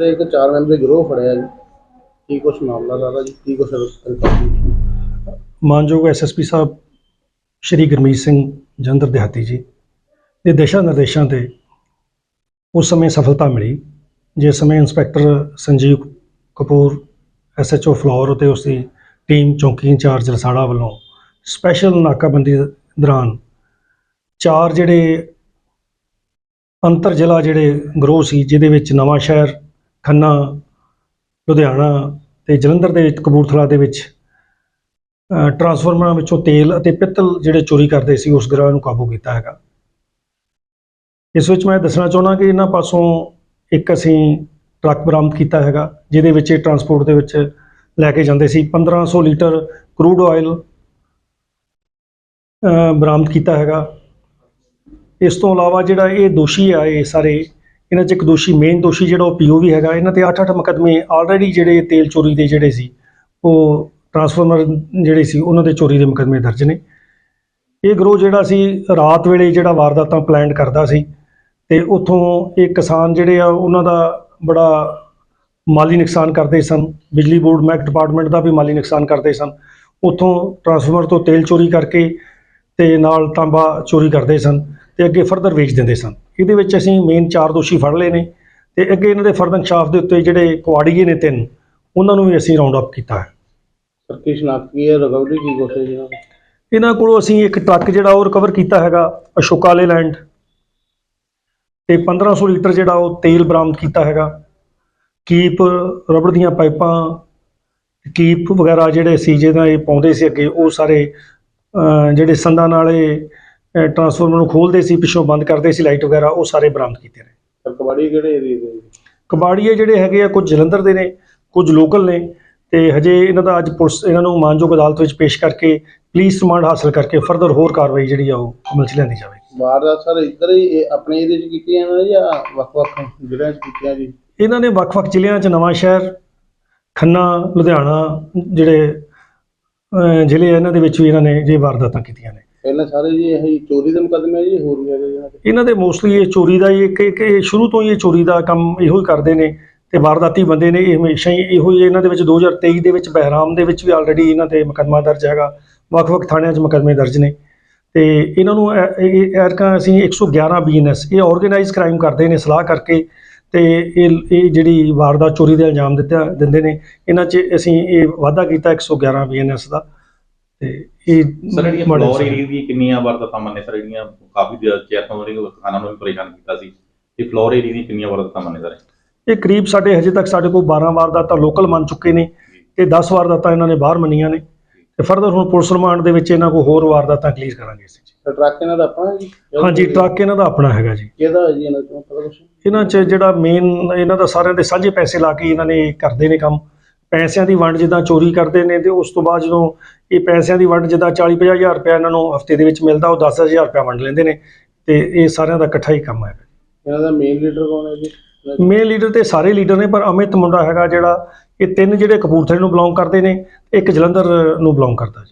ਜਿਹੜਾ ਇੱਕ ਚਾਰ ਮੈਂਬਰੀ ਗਰੋਹ ਫੜਿਆ ਜੀ। ਕੀ ਕੁਛ ਮਾਮਲਾ ਸਾਰਾ ਜੀ, ਕੀ ਕੁਛ ਮਾਨਯੋਗ ਐਸਐਸਪੀ ਸਾਹਿਬ ਸ਼੍ਰੀ ਗੁਰਮੀਤ ਸਿੰਘ ਜਲੰਧਰ ਦਿਹਾਤੀ ਜੀ, ਦੇ ਦਿਸ਼ਾ ਨਿਰਦੇਸ਼ਾਂ ਤੇ ਉਸ ਸਮੇਂ ਸਫਲਤਾ ਮਿਲੀ, ਜਿਸ ਸਮੇਂ ਇੰਸਪੈਕਟਰ ਸੰਜੀਵ ਕਪੂਰ, ਐਸਐਚਓ ਫਲੋਰ ਅਤੇ ਉਸ ਦੀ ਟੀਮ ਚੌਂਕੀ ਇੰਚਾਰਜ ਰਸਾੜਾ ਵੱਲੋਂ ਸਪੈਸ਼ਲ ਨਾਕਾਬੰਦੀ ਦੌਰਾਨ ਚਾਰ ਜਿਹੜੇ ਅੰਤਰ ਜ਼ਿਲ੍ਹਾ ਜਿਹੜੇ ਗਰੋਹ ਸੀ, ਜਿਹਦੇ ਵਿੱਚ ਨਵਾਂ ਸ਼ਹਿਰ ਖੰਨਾ ਲੁਧਿਆਣਾ ਤੇ ਜਲੰਧਰ ਦੇ ਵਿੱਚ ਕਪੂਰਥਲਾ ਦੇ ਵਿੱਚ ਅ, ਟਰਾਂਸਫਾਰਮਰਾਂ ਵਿੱਚੋਂ ਤੇਲ ਅਤੇ ਪਿੱਤਲ ਜਿਹੜੇ ਚੋਰੀ ਕਰਦੇ ਸੀ ਉਸ ਗਰੋਹ ਨੂੰ ਕਾਬੂ ਕੀਤਾ ਹੈਗਾ। ਇਸ ਵਿੱਚ ਮੈਂ ਦੱਸਣਾ ਚਾਹੁੰਦਾ ਕਿ ਇਹਨਾਂ ਪਾਸੋਂ ਇੱਕ ਅਸੀਂ ਟਰੱਕ ਬਰਾਮਦ ਕੀਤਾ ਹੈਗਾ ਜਿਹਦੇ ਵਿੱਚ ਇਹ ਟਰਾਂਸਪੋਰਟ ਦੇ ਵਿੱਚ ਲੈ ਕੇ ਜਾਂਦੇ ਸੀ। 1500 ਲੀਟਰ ਕਰੂਡ ਆਇਲ ਬਰਾਮਦ ਕੀਤਾ ਹੈਗਾ। ਇਸ ਤੋਂ ਇਲਾਵਾ ਜਿਹੜਾ ਇਹ ਦੋਸ਼ੀ ਆ ਇਹ ਸਾਰੇ ਇਹਨਾਂ 'ਚ ਇੱਕ ਦੋਸ਼ੀ ਮੇਨ ਦੋਸ਼ੀ ਜਿਹੜਾ ਉਹ ਪੀਓਵੀ ਹੈਗਾ, ਇਹਨਾਂ ਤੇ 8-8 ਮੁਕੱਦਮੇ ਆਲਰੇਡੀ ਜਿਹੜੇ ਤੇਲ ਚੋਰੀ ਦੇ ਜਿਹੜੇ ਸੀ, ਉਹ ਟਰਾਂਸਫਾਰਮਰ ਜਿਹੜੇ ਸੀ, ਉਹਨਾਂ ਦੇ ਚੋਰੀ ਦੇ ਮੁਕੱਦਮੇ ਦਰਜ ਨੇ। ਇਹ ਗਰੋਹ ਜਿਹੜਾ ਸੀ, ਰਾਤ ਵੇਲੇ ਜਿਹੜਾ ਵਾਰਦਾਤਾਂ ਪਲਾਨ ਕਰਦਾ ਸੀ, ਤੇ ਉੱਥੋਂ ਇਹ ਕਿਸਾਨ ਜਿਹੜੇ ਆ, ਉਹਨਾਂ ਦਾ ਬੜਾ ਮਾਲੀ ਨੁਕਸਾਨ ਕਰਦੇ ਸਨ। ਬਿਜਲੀ ਬੋਰਡ, ਮਹਿਕ ਡਿਪਾਰਟਮੈਂਟ ਦਾ ਵੀ ਮਾਲੀ ਨੁਕਸਾਨ ਕਰਦੇ ਸਨ। ਉੱਥੋਂ ਟਰਾਂਸਫਾਰਮਰ ਤੋਂ ਤੇਲ ਚੋਰੀ ਕਰਕੇ ਤੇ ਨਾਲ ਤਾਂਬਾ ਚੋਰੀ ਕਰਦੇ ਸਨ। ਤੇ ਅੱਗੇ ਫਰਦਰ ਵੇਚ ਦਿੰਦੇ ਸਨ। ਇਹਦੇ ਵਿੱਚ ਅਸੀਂ ਮੇਨ ਚਾਰ ਦੋਸ਼ੀ ਫੜ ਲਏ ਨੇ ਤੇ ਅੱਗੇ ਇਹਨਾਂ ਦੇ ਫਰਦਰ ਸ਼ਾਫ ਦੇ ਉੱਤੇ ਜਿਹੜੇ ਕੁਆੜੀਏ ਨੇ ਤਿੰਨ ਉਹਨਾਂ ਨੂੰ ਵੀ ਅਸੀਂ ਰਾਉਂਡ ਅਪ ਕੀਤਾ ਹੈ। ਸਰ ਕੀ ਸ਼ਨਾਖਤ ਕੀ ਹੈ? ਰਿਕਵਰੀ ਕੀ ਕੁਛ ਹੈ ਜੀ ਇਹਨਾਂ ਦੀ? ਇਹਨਾਂ ਕੋਲੋਂ ਅਸੀਂ ਇੱਕ ਟਰੱਕ ਜਿਹੜਾ ਉਹ ਰਿਕਵਰ ਕੀਤਾ ਹੈਗਾ ਅਸ਼ੋਕਾਲੇ ਲੈਂਡ ਤੇ 1500 ਲੀਟਰ ਜਿਹੜਾ ਉਹ ਤੇਲ ਬਰਾਮਦ ਕੀਤਾ ਹੈਗਾ। ਕੀਪ ਰਬੜ ਦੀਆਂ ਪਾਈਪਾਂ ਕੀਪ ਵਗੈਰਾ ਜਿਹੜੇ ਸੀ ਜਿਹਦਾ ਇਹ ਪਾਉਂਦੇ ਸੀ ਅੱਗੇ ਉਹ ਸਾਰੇ ਜਿਹੜੇ ਸੰਦਾਂ ਨਾਲ ਟਰਾਂਸਫਾਰਮਰ ਨੂੰ ਖੋਲਦੇ ਸੀ ਪਿੱਛੋਂ ਬੰਦ ਕਰਦੇ ਸੀ ਲਾਈਟ ਵਗੈਰਾ ਉਹ ਸਾਰੇ ਬਰਾਮਦ ਕੀਤੇ ਨੇ। ਸਰ ਕਬਾੜੀ ਕਿਹੜੇ ਏਰੀਏ ਦੇ ਜੀ? ਕਬਾੜੀਏ ਜਿਹੜੇ ਹੈਗੇ ਆ ਕੁਝ ਜਲੰਧਰ ਦੇ ਨੇ ਕੁਝ ਲੋਕਲ ਨੇ ਤੇ ਹਜੇ ਇਹਨਾਂ ਦਾ ਅੱਜ ਪੁਲਿਸ ਇਹਨਾਂ ਨੂੰ ਮਾਨਯੋਗ ਅਦਾਲਤ ਵਿੱਚ ਪੇਸ਼ ਕਰਕੇ ਪੁਲਿਸ ਰਿਮਾਂਡ ਹਾਸਲ ਕਰਕੇ ਫਰਦਰ ਹੋਰ ਕਾਰਵਾਈ ਜਿਹੜੀ ਆ ਉਹ ਅਮਲ 'ਚ ਲਿਆਂਦੀ ਜਾਵੇਗੀ। ਵਾਰਦਾਤ ਸਰ ਇੱਧਰ ਹੀ ਇਹ ਆਪਣੇ ਇਹਦੇ ਚ ਕੀਤੀਆਂ ਨੇ ਜਾਂ ਵੱਖ-ਵੱਖ ਜ਼ਿਲ੍ਹਿਆਂ ਚ ਕੀਤੀਆਂ ਜੀ? ਇਹਨਾਂ ਨੇ ਵੱਖ-ਵੱਖ ਜ਼ਿਲ੍ਹਿਆਂ 'ਚ ਨਵਾਂ ਸ਼ਹਿਰ ਖੰਨਾ ਲੁਧਿਆਣਾ ਜਿਹੜੇ ਅਹ, ਜ਼ਿਲ੍ਹੇ ਆ, ਇਹਨਾਂ ਦੇ ਵਿੱਚ ਵੀ ਇਹਨਾਂ ਨੇ ਜੇ ਵਾਰਦਾਤਾਂ ਕੀਤੀਆਂ ਨੇ। ਪਹਿਲਾਂ ਸਾਰੇ ਜੀ ਇਹ ਚੋਰੀ ਦੇ ਮੁਕੱਦਮੇ ਜੀ ਹੋਰ ਵੀ ਹੈਗੇ ਜੀ ਇਹਨਾਂ ਦੇ ਇਹਨਾਂ ਦੇ ਮੋਸਟਲੀ ਇਹ ਚੋਰੀ ਦਾ ਹੀ ਇੱਕ ਇੱਕ ਇਹ ਸ਼ੁਰੂ ਤੋਂ ਹੀ ਇਹ ਚੋਰੀ ਦਾ ਕੰਮ ਇਹੋ ਹੀ ਕਰਦੇ ਨੇ ਤੇ ਵਾਰਦਾਤੀ ਬੰਦੇ ਨੇ ਇਹ ਹਮੇਸ਼ਾ ਹੀ ਇਹੋ ਹੀ ਇਹਨਾਂ ਦੇ ਵਿੱਚ 2023 ਦੇ ਵਿੱਚ ਬਹਿਰਾਮ ਦੇ ਵਿੱਚ ਵੀ ਆਲਰੇਡੀ ਇਹਨਾਂ ਤੇ ਮੁਕੱਦਮਾ ਦਰਜ ਹੈਗਾ। ਵੱਖ-ਵੱਖ ਥਾਣਿਆਂ 'ਚ ਮੁਕੱਦਮੇ ਦਰਜ ਨੇ। ਤੇ ਇਹਨਾਂ ਨੂੰ ਇਹ- ਇਹ ਐਰਕਾ ਅਸੀਂ 111 ਬੀਐਨਐਸ ਇਹ ਆਰਗੇਨਾਈਜ਼ ਕ੍ਰਾਈਮ ਕਰਦੇ ਨੇ ਸਲਾਹ ਕਰਕੇ ਤੇ ਇਹ ਇਹ ਜਿਹੜੀ ਵਾਰਦਾਤ ਚੋਰੀ ਦੇ ਇਲਜ਼ਾਮ ਦਿੱਤਾ, ਦਿੰਦੇ ਨੇ। ਇਹਨਾਂ 'ਚ ਅਸੀਂ ਇਹ ਵਾਅਦਾ ਕੀਤਾ 111 ਬੀਐਨਐਸ ਦਾ। ਤੇ ਇਹ ਸਰ ਜਿਹੜੀਆਂ ਫਲੋਰ। ਏਰੀਆ ਦੀ ਕਿੰਨੀਆਂ ਵਾਰਦਾਤਾਂ ਮੰਨੇ ਸਰ ਜਿਹੜੀਆਂ ਕਾਫੀ ਚਿਰ ਤੋਂ ਉਹਨੇ ਕਿਸਾਨਾਂ ਨੂੰ ਵੀ ਪਰੇਸ਼ਾਨ ਕੀਤਾ ਸੀ। ਤੇ ਫਲੋਰ ਏਰੀਆ ਦੀ ਕਿੰਨੀਆਂ ਵਾਰਦਾਤਾਂ ਮੰਨੇ ਸਰ? ਇਹ ਕਰੀਬ ਸਾਡੇ ਹਜੇ ਤੱਕ ਸਾਡੇ ਕੋਲ 12 ਵਾਰਦਾਤਾਂ ਲੋਕਲ ਮੰਨ ਚੁੱਕੇ ਨੇ ਤੇ 10 ਵਾਰਦਾਤਾਂ ਇਹਨਾਂ ਨੇ ਬਾਹਰ ਮੰਨੀਆਂ ਨੇ। ਤੇ ਫਰਦਰ ਹੁਣ ਪੁਲਿਸ ਰਿਮਾਂਡ ਦੇ ਵਿੱਚ ਇਹਨਾਂ ਕੋਲ ਹੋਰ ਵਾਰਦਾਤਾਂ ਕਲੀਅਰ ਕਰਾਂਗੇ ਜੀ। ਸਰ ਟਰੱਕ ਇਹਨਾਂ ਦਾ ਆਪਣਾ ਹੈ ਜੀ? ਹਾਂਜੀ ਟਰੱਕ ਇਹਨਾਂ ਦਾ ਆਪਣਾ ਹੈਗਾ ਜੀ। ਕਿਹਦਾ ਹੈ ਜੀ ਇਹਨਾਂ ਤੋਂ ਪਤਾ ਕੁਛ? ਇਹਨਾਂ 'ਚ ਜਿਹੜਾ ਮੇਨ ਇਹਨਾਂ ਦਾ ਸਾਰਿਆਂ ਦੇ ਸਾਂਝੇ ਪੈਸੇ ਲਾ ਕੇ ਇਹਨਾਂ ਨੇ ਕਰਦੇ ਨੇ ਕੰਮ। ਪੈਸਿਆਂ ਦੀ ਵੰਡ ਜਿੱਦਾਂ ਚੋਰੀ ਕਰਦੇ ਨੇ ਤੇ ਉਸ ਤੋਂ ਬਾਅਦ ਜਦੋਂ ਇਹ ਪੈਸਿਆਂ ਦੀ ਵੰਡ ਜਿੱਦਾਂ 40 ਹਜ਼ਾਰ ਰੁਪਏ ਇਹਨਾਂ ਨੂੰ ਹਫ਼ਤੇ ਦੇ ਵਿੱਚ ਮਿਲਦਾ ਉਹ 10000 ਰੁਪਏ ਵੰਡ ਲੈਂਦੇ ਨੇ ਤੇ ਇਹ ਸਾਰਿਆਂ ਦਾ ਇਕੱਠਾ ਹੀ ਕੰਮ ਹੈ। ਇਹਨਾਂ ਦਾ ਮੇਨ ਲੀਡਰ ਕੌਣ ਹੈ ਜੀ? ਮੇਨ ਲੀਡਰ ਤੇ ਸਾਰੇ ਲੀਡਰ ਨੇ ਪਰ ਅਮਿਤ ਮੁੰਡਾ ਹੈਗਾ ਜਿਹੜਾ ਇਹ ਤਿੰਨ ਜਿਹੜੇ ਕਪੂਰਥਲੇ ਨੂੰ ਬਿਲੋਂਗ ਕਰਦੇ ਨੇ ਇੱਕ ਜਲੰਧਰ ਨੂੰ ਬਿਲੋਂਗ ਕਰਦਾ ਜੀ।